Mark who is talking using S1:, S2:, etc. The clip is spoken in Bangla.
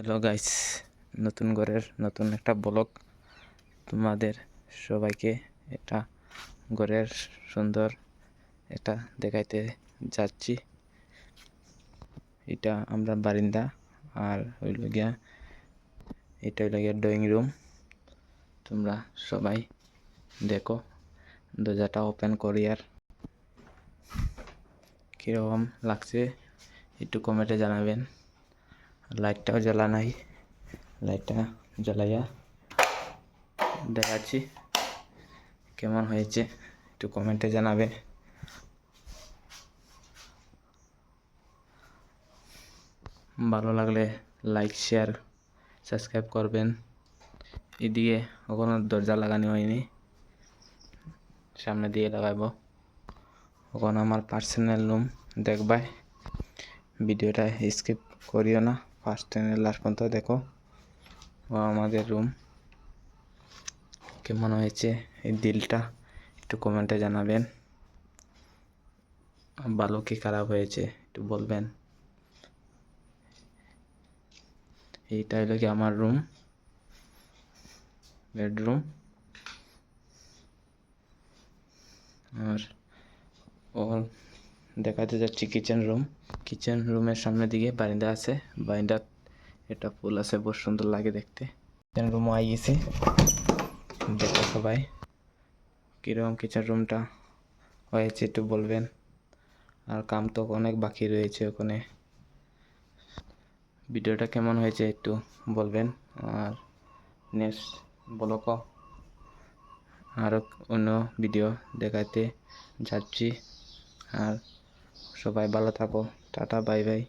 S1: হ্যালো গাইস নতুন ঘরের নতুন একটা ব্লগ তোমাদের সবাইকে এটা ঘরের সুন্দর এটা দেখাইতে যাচ্ছি। এটা আমরা বারিন্দা আর হইল গিয়া এটা হইল গিয়া ড্রয়িং রুম তোমরা সবাই দেখো, দরজাটা ওপেন করি আর কীরকম লাগছে একটু কমেন্টে জানাবেন। লাইটটাও জ্বালা নাই লাইটটা জ্বালাইয়া দেখাচ্ছি। কেমন হয়েছে একটু কমেন্টে জানাবে। ভালো লাগলে লাইক শেয়ার সাবস্ক্রাইব করবেন। এদিকে কখনো দরজা লাগানো হয়নি। সামনে দিয়ে লাগাইব এখন আমার পার্সোনাল রুম দেখবাই। ভিডিওটা স্কিপ করিও না। ফার্স্ট টেনে লাস্ট পর্যন্ত, দেখো। ও আমাদের রুম কেমন হয়েছে এই দিলটা একটু কমেন্টে জানাবেন। ভালো কি খারাপ হয়েছে, একটু বলবেন। এইটা হলো কি আমার রুম বেডরুম আর ওর দেখাতে যাচ্ছি কিচেন রুম কিচেন রুমের সামনের দিকে বারিন্দা আছে বারিন্দা এটা ফুল আছে বহু সুন্দর লাগে দেখতে। কিচেন রুমও আই গেছে। দেখো সবাই, কীরকম কিচেন রুমটা হয়েছে একটু বলবেন। আর কাম তো অনেক বাকি রয়েছে ওখানে। ভিডিওটা কেমন হয়েছে একটু বলবেন। আর নেক্সট ব্লগ আরও অন্য ভিডিও দেখাতে যাচ্ছি। আর সবাই ভালো থাকো টাটা বাই বাই।